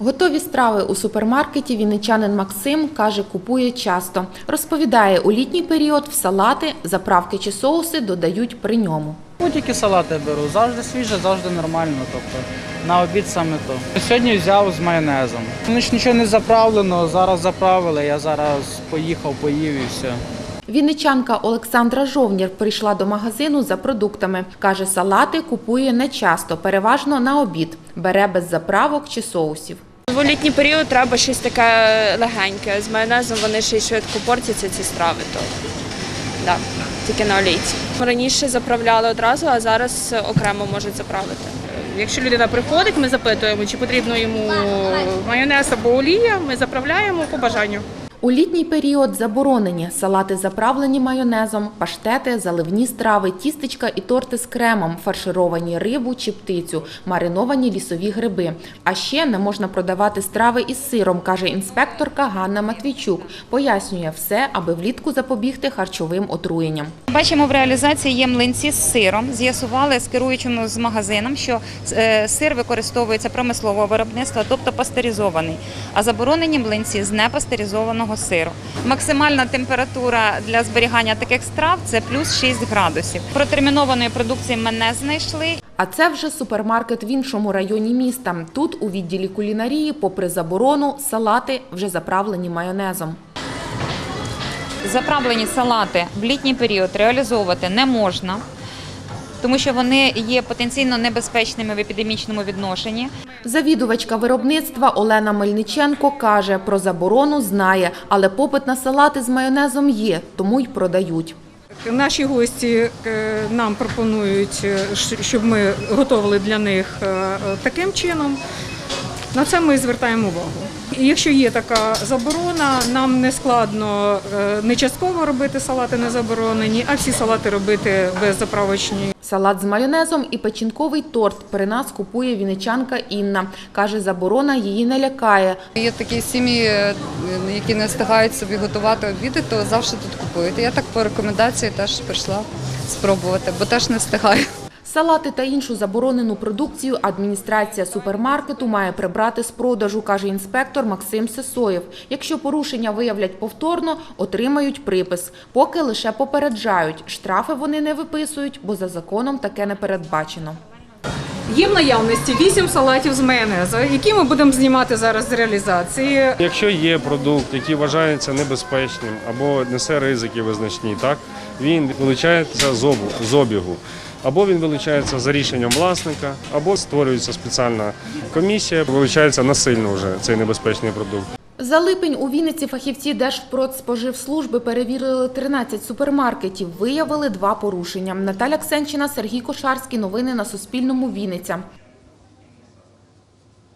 Готові страви у супермаркеті вінничанин Максим каже, купує часто. Розповідає, у літній період в салати, заправки чи соуси додають при ньому. Будь-які салати беру, завжди свіже, завжди нормально. Тобто на обід саме то. Сьогодні взяв з майонезом. Ну ж нічого не заправлено, зараз заправили, я зараз поїхав, поїв і все. Вінничанка Олександра Жовнір прийшла до магазину за продуктами. Каже, салати купує не часто, переважно на обід. Бере без заправок чи соусів. В літній період треба щось таке легеньке. З майонезом вони ще й швидко портяться ці страви, то да, тільки на олійці. Раніше заправляли одразу, а зараз окремо можуть заправити. Якщо людина приходить, ми запитуємо, чи потрібно йому майонез або олія, ми заправляємо по бажанню. У літній період заборонені салати заправлені майонезом, паштети, заливні страви, тістечка і торти з кремом, фаршировані рибу чи птицю, мариновані лісові гриби. А ще не можна продавати страви із сиром, каже інспекторка Ганна Матвійчук. Пояснює все, аби влітку запобігти харчовим отруєнням. Бачимо, в реалізації є млинці з сиром. З'ясували з керуючим з магазином, що е, сир використовується промислового виробництва, тобто пастеризований, а заборонені млинці з непастеризованого сиру. Максимальна температура для зберігання таких страв це плюс 6 градусів. Протермінованої продукції ми не знайшли. А це вже супермаркет в іншому районі міста. Тут у відділі кулінарії, попри заборону, салати вже заправлені майонезом. Заправлені салати в літній період реалізовувати не можна. Тому що вони є потенційно небезпечними в епідемічному відношенні. Завідувачка виробництва Олена Мельниченко каже, про заборону знає, але попит на салати з майонезом є, тому й продають. Наші гості е, нам пропонують, е, щоб ми готували для них е, таким чином. На це ми звертаємо увагу. І якщо є така заборона, нам не складно е, не частково робити салати не заборонені, а всі салати робити беззаправочні. Салат з майонезом і печінковий торт при нас купує вінничанка Інна. Каже, заборона її не лякає. Є такі сім'ї, е, які не встигають собі готувати обіди, то завжди тут купують. Я так по рекомендації теж прийшла спробувати, бо теж не встигаю. Салати та іншу заборонену продукцію адміністрація супермаркету має прибрати з продажу, каже інспектор Максим Сесоєв. Якщо порушення виявлять повторно, отримають припис. Поки лише попереджають. Штрафи вони не виписують, бо за законом таке не передбачено. Є в наявності вісім салатів з майонезу, які ми будемо знімати зараз з реалізації. Якщо є продукт, який вважається небезпечним або несе ризики визначні, так він вилучається з обігу. Або він вилучається за рішенням власника, або створюється спеціальна комісія, вилучається насильно вже цей небезпечний продукт. За липень у Вінниці фахівці Держпродспоживслужби перевірили 13 супермаркетів. Виявили два порушення. Наталя Ксенчина, Сергій Кошарський. Новини на Суспільному. Вінниця.